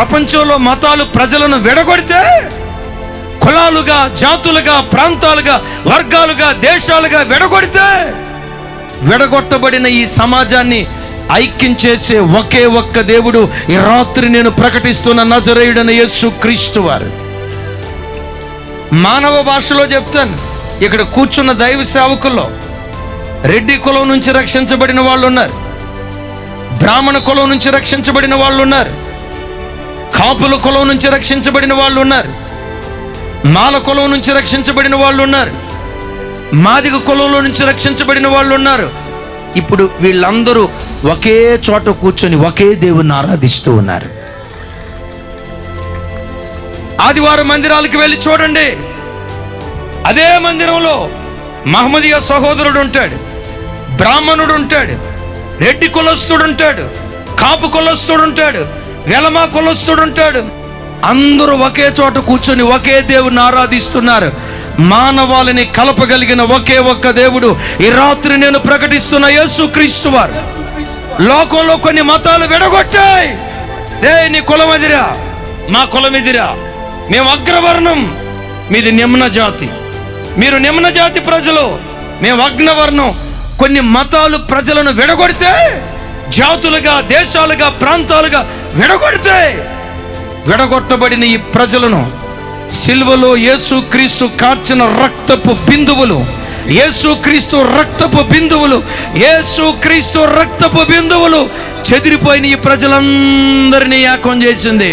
ప్రపంచంలో మతాలు ప్రజలను విడగొడితే కులాలుగా జాతులుగా ప్రాంతాలుగా వర్గాలుగా దేశాలుగా విడగొడితే విడగొట్టబడిన ఈ సమాజాన్ని ఐక్యం చేసే ఒకే ఒక్క దేవుడు ఈ రాత్రి నేను ప్రకటిస్తున్న నజరేయుడైన యేసు క్రీస్తు వారు. మానవ భాషలో చెప్తాను ఇక్కడ కూర్చున్న దైవ సేవకుల్లో రెడ్డి కులం నుంచి రక్షించబడిన వాళ్ళు ఉన్నారు బ్రాహ్మణ కులం నుంచి రక్షించబడిన వాళ్ళు ఉన్నారు కాపుల కులం నుంచి రక్షించబడిన వాళ్ళు ఉన్నారు మాల కులం నుంచి రక్షించబడిన వాళ్ళు ఉన్నారు మాదిగ కులంలో నుంచి రక్షించబడిన వాళ్ళు ఉన్నారు ఇప్పుడు వీళ్ళందరూ ఒకే చోట కూర్చొని ఒకే దేవుని ఆరాధిస్తూ ఉన్నారు. ఆదివారం మందిరాలకు వెళ్ళి చూడండి. అదే మందిరంలో మహమ్మదీయ సహోదరుడు ఉంటాడు. బ్రాహ్మణుడు ఉంటాడు. రెడ్డి కులస్తుడు ఉంటాడు. కాపు కులస్తుడు ఉంటాడు. వెలమా కులస్తుడు ఉంటాడు అందరూ ఒకే చోట కూర్చొని ఒకే దేవుని ఆరాధిస్తున్నారు. మానవాళిని కలపగలిగిన ఒకే ఒక్క దేవుడు ఈ రాత్రి నేను ప్రకటిస్తున్న యేసు క్రీస్తు వారు. లోకంలో కొన్ని మతాలు విడగొట్టాయి. ఏ నీ కులం ఎదిరా? మా కులం ఎదిరా? మేము అగ్రవర్ణం. మీది నిమ్న జాతి. మీరు నిమ్న జాతి ప్రజలు. మేము అగ్నవర్ణం కొన్ని మతాలు ప్రజలను విడగొడితే జాతులుగా దేశాలుగా ప్రాంతాలుగా విడగొడితే విడగొట్టబడిన ఈ ప్రజలను సిల్వలో యేసుక్రీస్తు కార్చిన రక్తపు బిందువులు యేసుక్రీస్తు రక్తపు బిందువులు యేసుక్రీస్తు రక్తపు బిందువులు చెదిరిపోయిన ఈ ప్రజలందరినీ యాకం చేసింది.